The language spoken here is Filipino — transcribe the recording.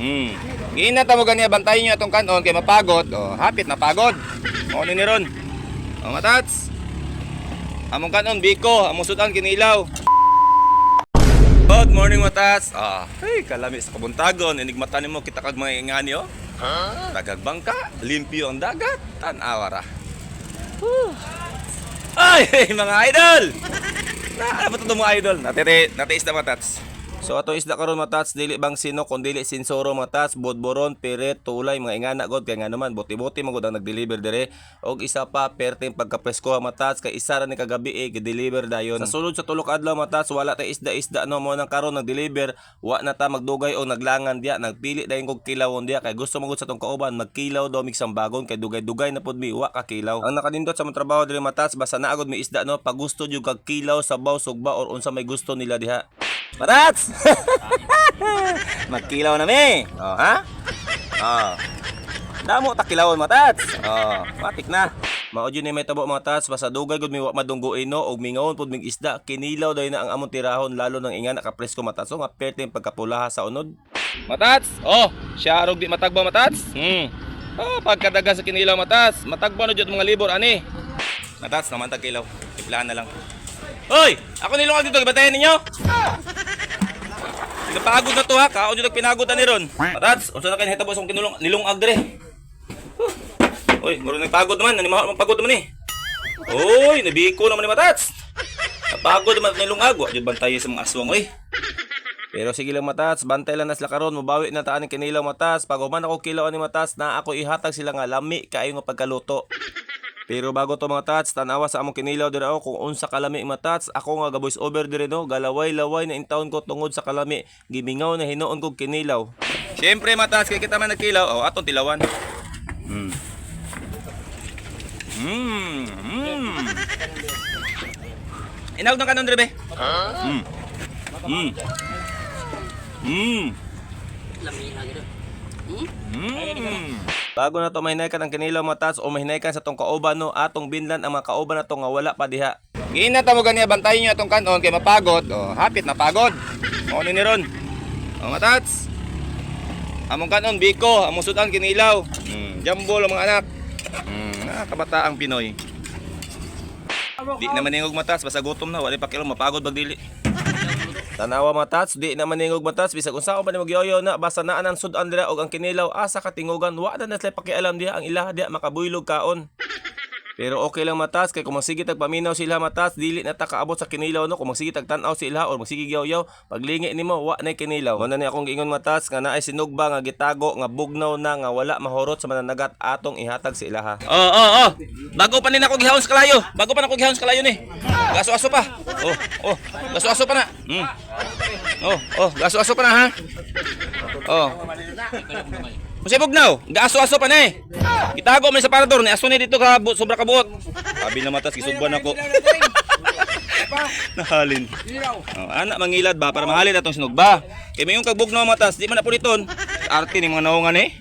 Hmm. Giina ta mo ganiya bantayan niyo atong kanon kay mapagod. Oh, hapit na pagod. Mo ni ron. Oh, matats. Among kanon biko, among sudan kinilaw. Good morning matas. Ah, hey, kalami sa kabuntagon. Inigmata nimo kita kag mga ingani oh. Dagag bangka, limpyo ang dagat, tan-awara. Ay, hey, mga idol! Na, ano ba ito mga idol? Natiri, natiis na matats. So ato isda karon matats dili bang sino kun dili sinsoro matats bodboron piret tulay mga ingana god kay nga naman buti-buti man gud ang nag-deliver dire. Og isa pa perting pagkapresko matats kay isa ra ni kagabi eh gi-deliver dayon sa sulod sa tulo ka adlaw matats wala ta isda-isda no mo nang karon nag-deliver wa na ta magdugay o naglangan diya nagpili dayon kog kilawon diya. Kay gusto mo gud sa tong kauban magkilaw daw mig sambagon kay dugay-dugay na pud mi wa ka kilaw. Ang nakadindot sa mga trabaho dire matats basta naagod mi isda no pag gusto jud kag kilaw sabaw sugba or unsa may gusto nila diha Matats! Magkilaw na mi. Oh, ha? Oh. Damo ta kilawon matats. Oh, matik na. Mao jud ni may tabo mga tats basta dugay gud mi wa madunggoy no og mingawon pud mig isda kinilaw dayon na ang among tirahon lalo nang inga nakapresko matats so nga perte yung pagkapulaha sa unod. Matats. Oh, siya arog di matagba matats. Hmm. Oh, pagkadaga sa kinilaw matats, matagba na jud mga libor ani. Matats naman tag kilaw. Tiplahan na lang. Hoy! Ako nilungag dito, gibatayan ninyo! Nagpagod na to ha, kaon yung nagpinagod na ni Ron. Matats, unsa na kayo hitabo sa kinulong nilungag dire. Huh. Uy, muro nagpagod naman, nanimahal mong pagod naman eh. Uy, nabiko naman ni Matats. Napagod naman at nilungag, wa jud bantay sa mga aswang oy. Pero sige lang matats, bantay lang na sila karon, mabawi na taan ni kinilaw matas. Pag human ako kilaw ni matas na ako ihatag sila nga lami kaayo nga pagkaluto. Pero bago to mga tats, tanawa sa among kinilaw dire ako kung unsa kalami mga tats, ako nga ga-voice over dire no, galaway-laway na intawon ko tungod sa kalami, gimingaw na hinuon kog kinilaw. Syempre mga tats, kay kita man nagkilaw, oh atong tilawan. Hmm. Hmm. Hmm. Inawag ng kanon dire be. Hmm. Hmm. Hmm. Mm. Bago na to mahinay ka ng kinilaw matas o mahinay ka sa tong kauban no atong binlan ang mga kauban na to nga wala pa diha. Giina ta mo ganiya bantayan niyo atong kanon kay mapagod. Oh, hapit na pagod. Mo ni ron. Oh, matats. Among kanon biko, among sudan kinilaw. Mm, jambol ang mga anak. Mm, ah, kabataang Pinoy. Di naman ningog matas basta gutom na wala pa kilo mapagod bag dili. Tanawa matats, di na maningog matats bisag unsa ko pa ni magyoyo na basta naa nang sudan dira og ang kinilaw asa katingugan wa na na sila pakialam diha ang ilaha diha makabuylog kaon. Pero okay lang matas kay kung magsige tag paminaw sila matas dili na ta kaabot sa kinilaw no kung magsige tag tan-aw sila or magsige yaw-yaw paglingi nimo wa na kinilaw. Mo na ni akong giingon matas nga naay sinugba nga gitago nga bugnaw na nga wala mahurot sa mananagat atong ihatag sa ilaha. Oo oh, oo oh, Bago pa ni nako gihawon sa kalayo. Bago pa nako gihawon sa kalayo ni. Gaso-aso pa. Oh oh gaso-aso pa na. Mm. Oh oh gaso-aso pa na ha. Oh. Kasi bugnaw, gaaso-aso pa na eh. Itago man sa parador ni aso ni dito ka sobra kabuot. Abi na matas gisugban ako. Nahalin. Oh, anak mangilad ba para mahalin atong sinugba. Kay mayong kag bugnaw matas, di man na puliton. Arte ni mga naungan eh.